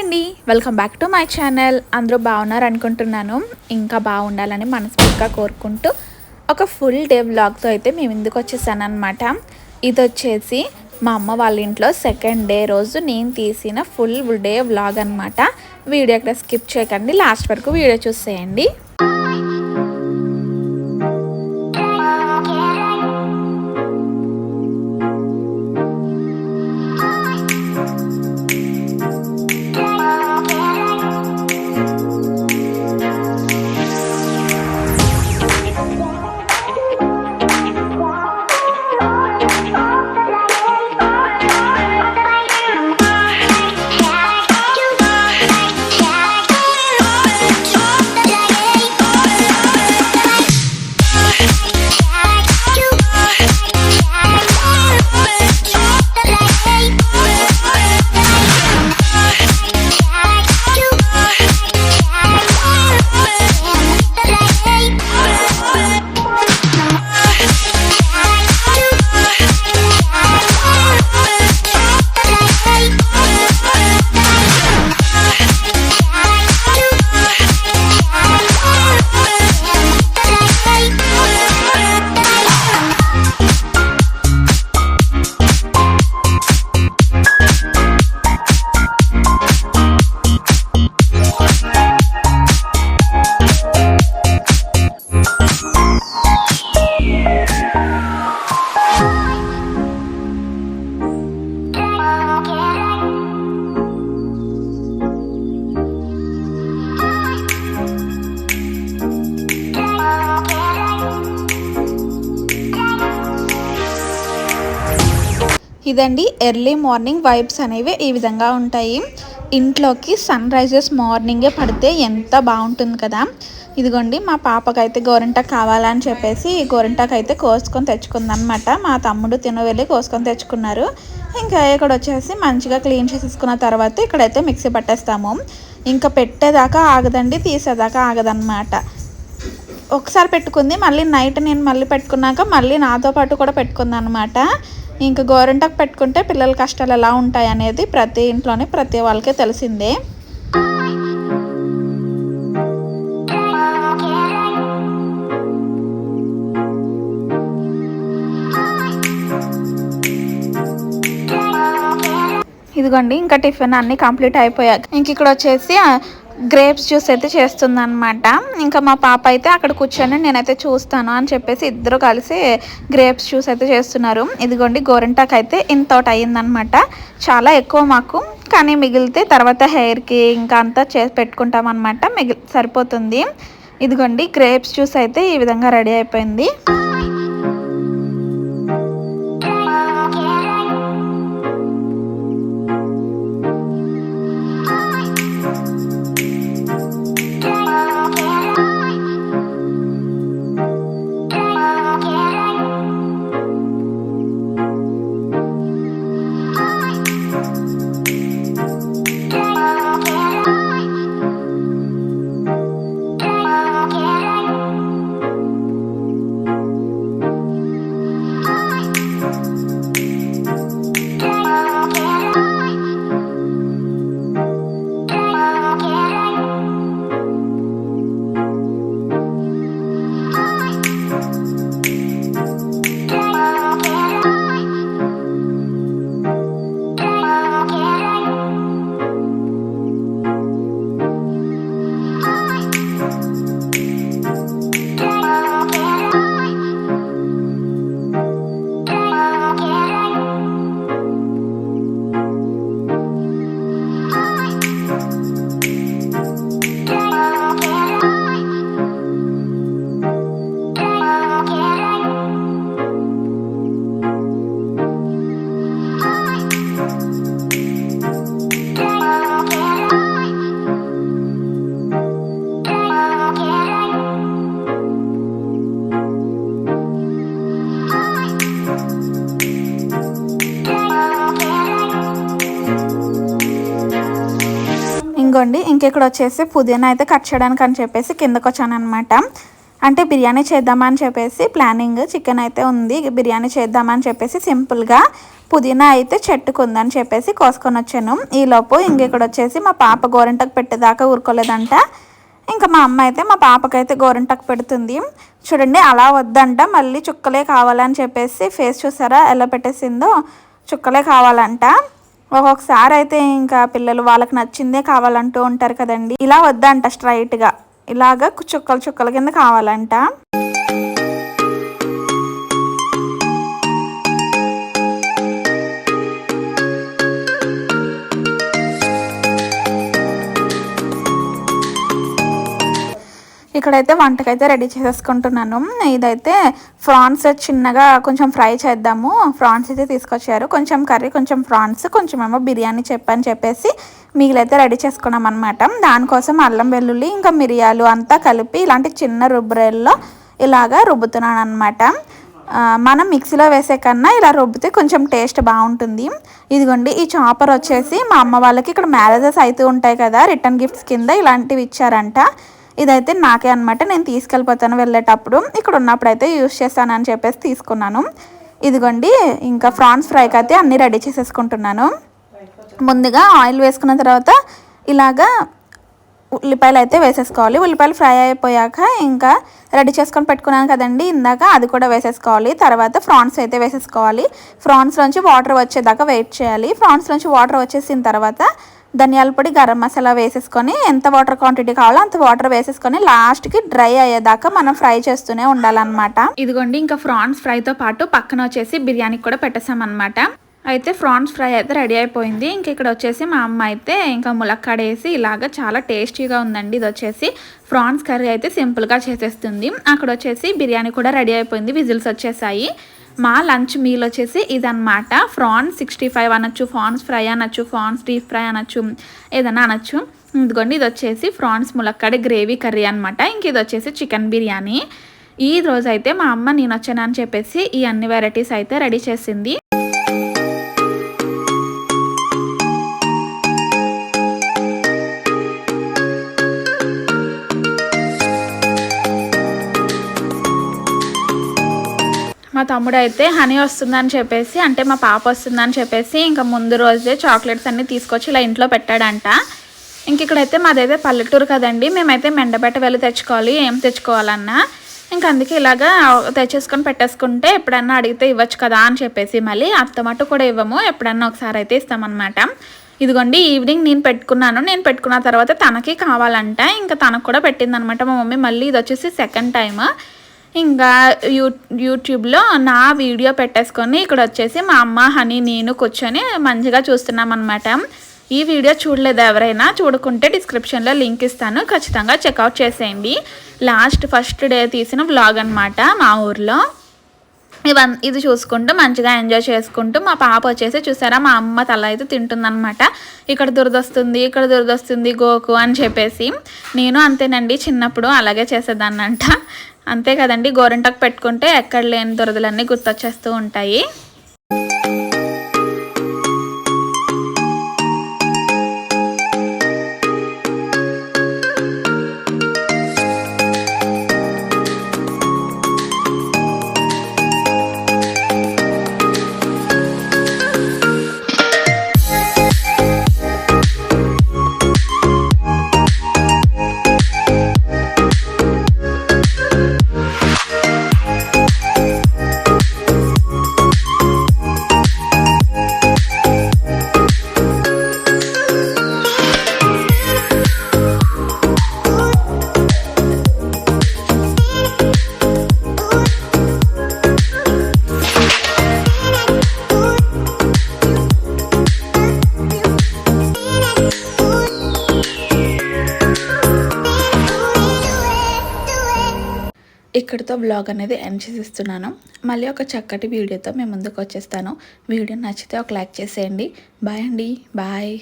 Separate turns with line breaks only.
అండి. Welcome back to my channel అందరూ బాగున్నారు అనుకుంటున్నాను. ఇంకా బాగుండాలని మనస్ఫూర్తిగా కోరుకుంటూ ఒక ఫుల్ డే వ్లాగ్తో అయితే మేము ఇందుకు వచ్చేసాను అనమాట ఇది వచ్చేసి మా అమ్మ వాళ్ళ ఇంట్లో సెకండ్ డే రోజు నేను తీసిన ఫుల్ డే వ్లాగ్ అనమాట వీడియో అక్కడ స్కిప్ చేయకండి లాస్ట్ వరకు వీడియో చూసేయండి. ఇదండి ఎర్లీ మార్నింగ్ వైబ్స్ అనేవి ఈ విధంగా ఉంటాయి. ఇంట్లోకి సన్ రైజెస్ మార్నింగే పడితే ఎంత బాగుంటుంది కదా. ఇదిగోండి మా పాపకైతే గోరింటాకు కావాలని చెప్పేసి గోరింటాకు అయితే కోసుకొని తెచ్చుకుందనమాట మా తమ్ముడు తిన వెళ్ళి కోసుకొని తెచ్చుకున్నారు. ఇంకా ఇక్కడ వచ్చేసి మంచిగా క్లీన్ చేసేసుకున్న తర్వాత ఇక్కడైతే మిక్సీ పట్టేస్తాము. ఇంకా పెట్టేదాకా ఆగదండి తీసేదాకా ఆగదనమాట ఒకసారి పెట్టుకుంది మళ్ళీ నైట్ నేను మళ్ళీ పెట్టుకున్నాక మళ్ళీ నాతో పాటు కూడా పెట్టుకుంది అనమాట ఇంకా గోరింటాకు పెట్టుకుంటే పిల్లల కష్టాలు ఎలా ఉంటాయి అనేది ప్రతి ఇంట్లోనే ప్రతి వాళ్ళకే తెలిసిందే. ఇదిగోండి ఇంకా టిఫిన్ అన్ని కంప్లీట్ అయిపోయాక ఇంక ఇక్కడ వచ్చేసి గ్రేప్స్ జ్యూస్ అయితే చేస్తుందనమాట ఇంకా మా పాప అయితే అక్కడ కూర్చొని నేనైతే చూస్తాను అని చెప్పేసి ఇద్దరు కలిసి గ్రేప్స్ జ్యూస్ అయితే చేస్తున్నారు. ఇదిగోండి గోరింటాకు అయితే ఇంతోట అయ్యిందనమాట చాలా ఎక్కువ మాకు కానీ మిగిలితే తర్వాత హెయిర్కి ఇంకా అంతా చే పెట్టుకుంటాం అనమాట మిగిలి సరిపోతుంది. ఇదిగోండి గ్రేప్స్ జ్యూస్ అయితే ఈ విధంగా రెడీ అయిపోయింది. ఇంకోండి ఇంకెక్కడ వచ్చేసి పుదీనా అయితే కట్ చేయడానికి అని చెప్పేసి కిందకు వచ్చాను అనమాట అంటే బిర్యానీ చేద్దామని చెప్పేసి ప్లానింగ్ చికెన్ అయితే ఉంది బిర్యానీ చేద్దామని చెప్పేసి సింపుల్గా పుదీనా అయితే చెట్టుకు ఉందని చెప్పేసి కోసుకొని వచ్చాను ఈలోపు ఇంకెక్కడ వచ్చేసి మా పాప గోరింటకు పెట్టేదాకా ఊరుకోలేదంట. ఇంకా మా అమ్మ అయితే మా పాపకైతే గోరింటకు పెడుతుంది. చూడండి అలా వద్దంట మళ్ళీ చుక్కలే కావాలని చెప్పేసి ఫేస్ చూసారా ఎలా పెట్టేసిందో చుక్కలే కావాలంట. ఒక్కొక్కసారి అయితే ఇంకా పిల్లలు వాళ్ళకి నచ్చిందే కావాలంటూ ఉంటారు కదండి. ఇలా వద్దంట స్ట్రైట్గా ఇలాగ చుక్కలు చుక్కల కింద కావాలంట. ఇక్కడైతే వంటకైతే రెడీ చేసేసుకుంటున్నాను. ఇదైతే ఫ్రాన్స్ చిన్నగా కొంచెం ఫ్రై చేద్దాము. ఫ్రాన్స్ అయితే తీసుకొచ్చారు. కొంచెం కర్రీ కొంచెం ఫ్రాన్స్ కొంచెం ఏమో బిర్యానీ చెప్పని చెప్పేసి మిగిలైతే రెడీ చేసుకున్నాం అనమాట దానికోసం అల్లం వెల్లుల్లి ఇంకా మిరియాలు అంతా కలిపి ఇలాంటి చిన్న రుబ్బరేల్లో ఇలాగా రుబ్బుతున్నాను అనమాట మనం మిక్సీలో వేసే కన్నా ఇలా రుబ్బితే కొంచెం టేస్ట్ బాగుంటుంది. ఇదిగోండి ఈ చాపర్ వచ్చేసి మా అమ్మ వాళ్ళకి ఇక్కడ మ్యారేజెస్ అవుతూ ఉంటాయి కదా రిటర్న్ గిఫ్ట్స్ కింద ఇలాంటివి ఇచ్చారంట. ఇదైతే నాకే అనమాట నేను తీసుకెళ్ళిపోతాను వెళ్ళేటప్పుడు. ఇక్కడ ఉన్నప్పుడు అయితే యూస్ చేస్తానని చెప్పేసి తీసుకున్నాను. ఇదిగోండి ఇంకా ఫ్రాన్స్ ఫ్రైకి అయితే అన్నీ రెడీ చేసేసుకుంటున్నాను. ముందుగా ఆయిల్ వేసుకున్న తర్వాత ఇలాగా ఉల్లిపాయలు అయితే వేసేసుకోవాలి. ఉల్లిపాయలు ఫ్రై అయిపోయాక ఇంకా రెడీ చేసుకొని పెట్టుకున్నాను కదండి. ఇందాక అది కూడా వేసేసుకోవాలి. తర్వాత ఫ్రాన్స్ అయితే వేసేసుకోవాలి. ఫ్రాన్స్ నుంచి వాటర్ వచ్చేదాకా వెయిట్ చేయాలి. ఫ్రాన్స్ నుంచి వాటర్ వచ్చేసిన తర్వాత ధనియాల పొడి గరం మసాలా వేసేసుకొని ఎంత వాటర్ క్వాంటిటీ కావాలో అంత వాటర్ వేసేసుకొని లాస్ట్కి డ్రై అయ్యేదాకా మనం ఫ్రై చేస్తూనే ఉండాలన్నమాట. ఇదిగోండి ఇంకా ఫ్రాన్స్ ఫ్రైతో పాటు పక్కన వచ్చేసి బిర్యానీ కూడా పెట్టేసామన్నమాట. అయితే ఫ్రాన్స్ ఫ్రై అయితే రెడీ అయిపోయింది. ఇంక ఇక్కడ వచ్చేసి మా అమ్మ అయితే ఇంకా ములక్కాడ వేసి ఇలాగ చాలా టేస్టీగా ఉందండి. ఇది వచ్చేసి ఫ్రాన్స్ కర్రీ అయితే సింపుల్గా చేసేస్తుంది. అక్కడ వచ్చేసి బిర్యానీ కూడా రెడీ అయిపోయింది. విజిల్స్ వచ్చేసాయి. మా లంచ్ మీల్ వచ్చేసి ఇదనమాట ఫ్రాన్స్ సిక్స్టీ ఫైవ్ అనొచ్చు ఫ్రాన్స్ ఫ్రై అనొచ్చు ఫ్రాన్స్ డీప్ ఫ్రై అనొచ్చు ఏదన్నా అనొచ్చు. ఇదిగోండి ఇది వచ్చేసి ఫ్రాన్స్ ములక్కాడ గ్రేవీ కర్రీ అనమాట ఇంక ఇది వచ్చేసి చికెన్ బిర్యానీ. ఈ రోజైతే మా అమ్మ నేను వచ్చానని చెప్పేసి ఈ అన్ని వెరైటీస్ అయితే రెడీ చేసింది. మా తమ్ముడు అయితే హనీ వస్తుందని చెప్పేసి అంటే మా పాప వస్తుందని చెప్పేసి ఇంకా ముందు రోజే చాక్లెట్స్ అన్నీ తీసుకొచ్చి ఇలా ఇంట్లో పెట్టాడంట. ఇంక ఇక్కడైతే మాదైతే పల్లెటూరు కదండి మేమైతే మెండబెట్ట వెళ్ళి తెచ్చుకోవాలి ఏం తెచ్చుకోవాలన్నా. ఇంక అందుకే ఇలాగా తెచ్చేసుకొని పెట్టేసుకుంటే ఎప్పుడన్నా అడిగితే ఇవ్వచ్చు కదా అని చెప్పేసి మళ్ళీ అత్తమట్టు కూడా ఇవ్వము ఎప్పుడన్నా ఒకసారి అయితే ఇస్తామన్నమాట. ఇదిగోండి ఈవినింగ్ నేను పెట్టుకున్నాను నేను పెట్టుకున్న తర్వాత తనకి కావాలంట ఇంకా తనకు కూడా పెట్టిందనమాట మా మమ్మీ మళ్ళీ ఇది వచ్చేసి సెకండ్ టైమ్. ఇంకా యూ యూట్యూబ్లో నా వీడియో పెట్టేసుకొని ఇక్కడ వచ్చేసి మా అమ్మ హనీ నేను కూర్చొని మంచిగా చూస్తున్నాం అనమాట ఈ వీడియో చూడలేదు ఎవరైనా చూడకుంటే డిస్క్రిప్షన్లో లింక్ ఇస్తాను. ఖచ్చితంగా చెక్అవుట్ చేసేయండి. లాస్ట్ ఫస్ట్ డే తీసిన వ్లాగ్ అనమాట మా ఊర్లో. ఇవన్ ఇది చూసుకుంటూ మంచిగా ఎంజాయ్ చేసుకుంటూ మా పాప వచ్చేసి చూసారా మా అమ్మ తల అయితే తింటుందనమాట ఇక్కడ దురదొస్తుంది ఇక్కడ దురదొస్తుంది గోకు అని చెప్పేసి. నేను అంతేనండి చిన్నప్పుడు అలాగే చేసేదాన్నంట. అంతే కదండి గోరింటకు పెట్టుకుంటే ఎక్కడ లేని దురదలన్నీ గుర్తొచ్చేస్తూ ఉంటాయి. ఇక్కడితో బ్లాగ్ అనేది ఎండ్ చేసిస్తున్నాను. మళ్ళీ ఒక చక్కటి వీడియోతో మేము ముందుకు వచ్చేస్తాను. వీడియో నచ్చితే ఒక లైక్ చేసేయండి. బాయ్ అండి. బాయ్